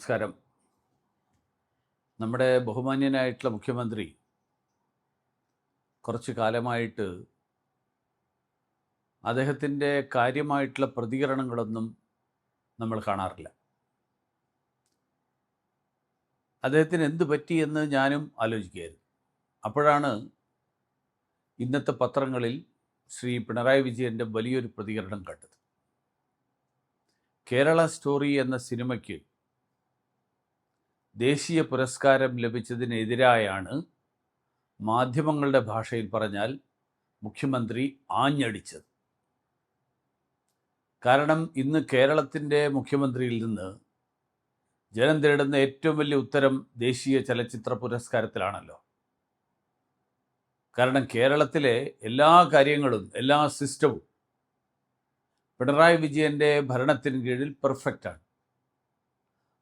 നമസ്കാരം. നമ്മുടെ ബഹുമാന്യനായിട്ടുള്ള മുഖ്യമന്ത്രി കുറച്ച് കാലമായിട്ട് അദ്ദേഹത്തിന്റെ കാര്യമായിട്ടുള്ള പ്രതികരണങ്ങളൊന്നും നമ്മൾ കാണാറില്ല. അദ്ദേഹത്തിന് എന്ത് പറ്റി എന്ന് ഞാനും ആലോചിക്കുകയായിരുന്നു. അപ്പോഴാണ് ഇന്നത്തെ പത്രങ്ങളിൽ ശ്രീ പിണറായി വിജയന്റെ വലിയൊരു പ്രതികരണം കണ്ടത്. കേരള സ്റ്റോറി എന്ന സിനിമയ്ക്ക് ദേശീയ പുരസ്കാരം ലഭിച്ചതിനെതിരായാണ് മാധ്യമങ്ങളുടെ ഭാഷയിൽ പറഞ്ഞാൽ മുഖ്യമന്ത്രി ആഞ്ഞടിച്ചത്. കാരണം ഇന്ന് കേരളത്തിന്റെ മുഖ്യമന്ത്രിയിൽ നിന്ന് ജനം തേടുന്ന ഏറ്റവും വലിയ ഉത്തരം ദേശീയ ചലച്ചിത്ര പുരസ്കാരത്തിലാണല്ലോ. കാരണം കേരളത്തിലെ എല്ലാ കാര്യങ്ങളും എല്ലാ സിസ്റ്റവും പിണറായി വിജയന്റെ ഭരണത്തിന് കീഴിൽ പെർഫെക്റ്റാണ്.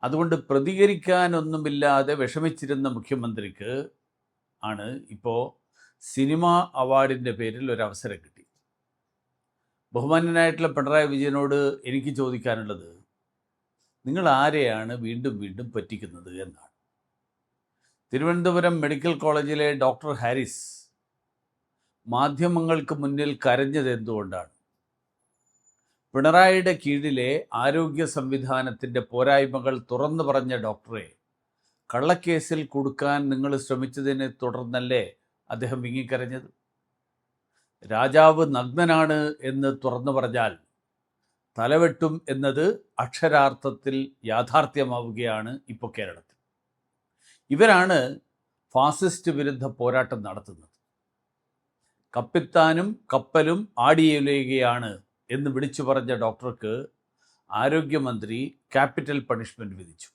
അതുകൊണ്ട് പ്രതികരിക്കാനൊന്നുമില്ലാതെ വിഷമിച്ചിരുന്ന മുഖ്യമന്ത്രിക്ക് ആണ് ഇപ്പോൾ സിനിമ അവാർഡിന്റെ പേരിൽ ഒരു അവസരം കിട്ടി. ബഹുമാന്യനായിട്ടുള്ള പിണറായി വിജയനോട് എനിക്ക് ചോദിക്കാനുള്ളത് നിങ്ങൾ ആരെയാണ് വീണ്ടും വീണ്ടും പറ്റിക്കുന്നത് എന്നാണ്? തിരുവനന്തപുരം മെഡിക്കൽ കോളേജിലെ ഡോക്ടർ ഹാരിസ് മാധ്യമങ്ങൾക്ക് മുന്നിൽ കരഞ്ഞത് എന്തുകൊണ്ടാണ്? പിണറായിയുടെ കീഴിലെ ആരോഗ്യ സംവിധാനത്തിന്റെ പോരായ്മകൾ തുറന്നു പറഞ്ഞ ഡോക്ടറെ കള്ളക്കേസിൽ കൊടുക്കാൻ നിങ്ങൾ ശ്രമിച്ചതിനെ തുടർന്നല്ലേ അദ്ദേഹം വിങ്ങിക്കരഞ്ഞത്? രാജാവ് നഗ്നനാണ് എന്ന് തുറന്നു പറഞ്ഞാൽ തലവെട്ടും എന്നത് അക്ഷരാർത്ഥത്തിൽ യാഥാർത്ഥ്യമാവുകയാണ് ഇപ്പോൾ കേരളത്തിൽ. ഇവരാണ് ഫാസിസ്റ്റ് വിരുദ്ധ പോരാട്ടം നടത്തുന്നത്. കപ്പിത്താനും കപ്പലും ആടിയുലയുകയാണ് എന്ന് വിളിച്ചു പറഞ്ഞ ഡോക്ടർക്ക് ആരോഗ്യമന്ത്രി ക്യാപിറ്റൽ പണിഷ്മെന്റ് വിധിച്ചു.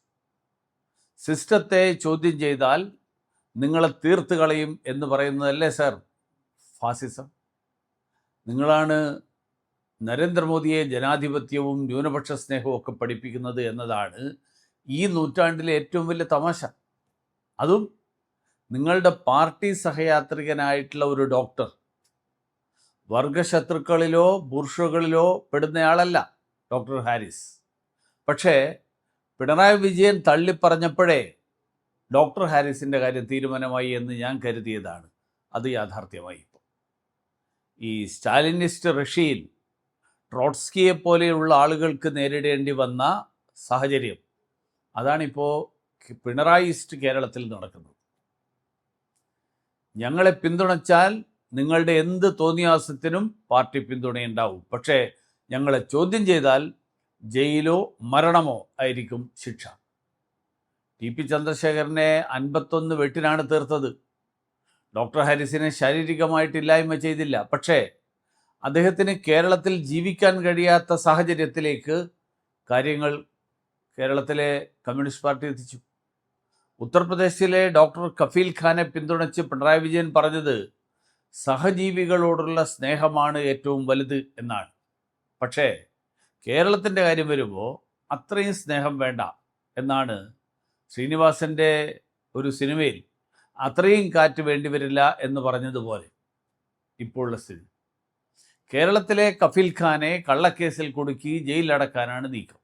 സിസ്റ്റത്തെ ചോദ്യം ചെയ്താൽ നിങ്ങളെ തീർത്ത് കളയും എന്ന് പറയുന്നതല്ലേ സർ? ഫാസിസം. നിങ്ങളാണ് നരേന്ദ്രമോദിയെ ജനാധിപത്യവും ന്യൂനപക്ഷ സ്നേഹവും ഒക്കെ പഠിപ്പിക്കുന്നത് എന്നതാണ് ഈ നൂറ്റാണ്ടിലെ ഏറ്റവും വലിയ തമാശ. അതും നിങ്ങളുടെ പാർട്ടി സഹയാത്രികനായിട്ടുള്ള ഒരു ഡോക്ടർ വർഗശത്രുക്കളിലോ ബൂർഷകളിലോ പെടുന്നയാളല്ല ഡോക്ടർ ഹാരിസ്. പക്ഷേ പിണറായി വിജയൻ തള്ളിപ്പറഞ്ഞപ്പോഴേ ഡോക്ടർ ഹാരിസിന്റെ കാര്യം തീരുമാനമായി എന്ന് ഞാൻ കരുതിയതാണ്. അത് യാഥാർത്ഥ്യമായി ഇപ്പോൾ. ഈ സ്റ്റാലിനിസ്റ്റ് റഷ്യയിൽ ട്രോട്സ്കിയെ പോലെയുള്ള ആളുകൾക്ക് നേരിടേണ്ടി വന്ന സാഹചര്യം അതാണിപ്പോൾ പിണറായിസ്റ്റ് കേരളത്തിൽ നടക്കുന്നത്. ഞങ്ങളെ പിന്തുണച്ചാൽ നിങ്ങളുടെ എന്ത് തോന്നിയാസത്തിനും പാർട്ടി പിന്തുണയുണ്ടാവും. പക്ഷേ ഞങ്ങളെ ചോദ്യം ചെയ്താൽ ജയിലോ മരണമോ ആയിരിക്കും ശിക്ഷ. ടി പി ചന്ദ്രശേഖരനെ അൻപത്തൊന്ന് വെട്ടിനാണ് തീർത്തത്. ഡോക്ടർ ഹാരിസിനെ ശാരീരികമായിട്ട് ഇല്ലായ്മ ചെയ്തില്ല. പക്ഷേ അദ്ദേഹത്തിന് കേരളത്തിൽ ജീവിക്കാൻ കഴിയാത്ത സാഹചര്യത്തിലേക്ക് കാര്യങ്ങൾ കേരളത്തിലെ കമ്മ്യൂണിസ്റ്റ് പാർട്ടി എത്തിച്ചു. ഉത്തർപ്രദേശിലെ ഡോക്ടർ കഫീൽ ഖാനെ പിന്തുണച്ച് പിണറായി വിജയൻ പറഞ്ഞത് സഹജീവികളോടുള്ള സ്നേഹമാണ് ഏറ്റവും വലുത് എന്നാണ്. പക്ഷേ കേരളത്തിന്റെ കാര്യം വരുമ്പോൾ അത്രയും സ്നേഹം വേണ്ട എന്നാണ് ശ്രീനിവാസന്റെ ഒരു സിനിമയിൽ അത്രയും കാറ്റ് വേണ്ടി വരില്ല എന്ന് പറഞ്ഞതുപോലെ ഇപ്പോഴുള്ള സ്ഥിതി. കേരളത്തിലെ കഫീൽ ഖാനെ കള്ളക്കേസിൽ കൊടുക്കി ജയിലിലടക്കാനാണ് നീക്കം.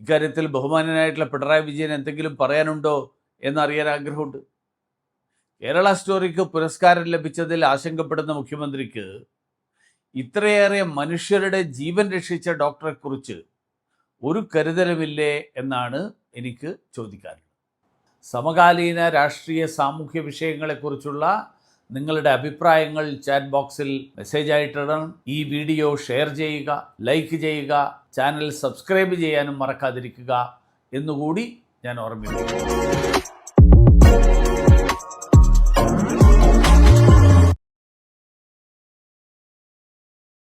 ഇക്കാര്യത്തിൽ ബഹുമാനനായിട്ടുള്ള പിണറായി വിജയൻ എന്തെങ്കിലും പറയാനുണ്ടോ എന്നറിയാൻ ആഗ്രഹമുണ്ട്. കേരള സ്റ്റോറിക്ക് പുരസ്കാരം ലഭിച്ചതിൽ ആശങ്കപ്പെടുന്ന മുഖ്യമന്ത്രിക്ക് ഇത്രയേറെ മനുഷ്യരുടെ ജീവൻ രക്ഷിച്ച ഡോക്ടറെക്കുറിച്ച് ഒരു കരുതലുമില്ലേ എന്നാണ് എനിക്ക് ചോദിക്കാനുള്ളത്. സമകാലീന രാഷ്ട്രീയ സാമൂഹ്യ വിഷയങ്ങളെക്കുറിച്ചുള്ള നിങ്ങളുടെ അഭിപ്രായങ്ങൾ ചാറ്റ് ബോക്സിൽ മെസ്സേജ് ആയിട്ടിടണം. ഈ വീഡിയോ ഷെയർ ചെയ്യുക ലൈക്ക് ചെയ്യുക ചാനൽ സബ്സ്ക്രൈബ് ചെയ്യാനും മറക്കാതിരിക്കുക എന്നുകൂടി ഞാൻ ഓർമ്മിപ്പിക്കുന്നു. Oh.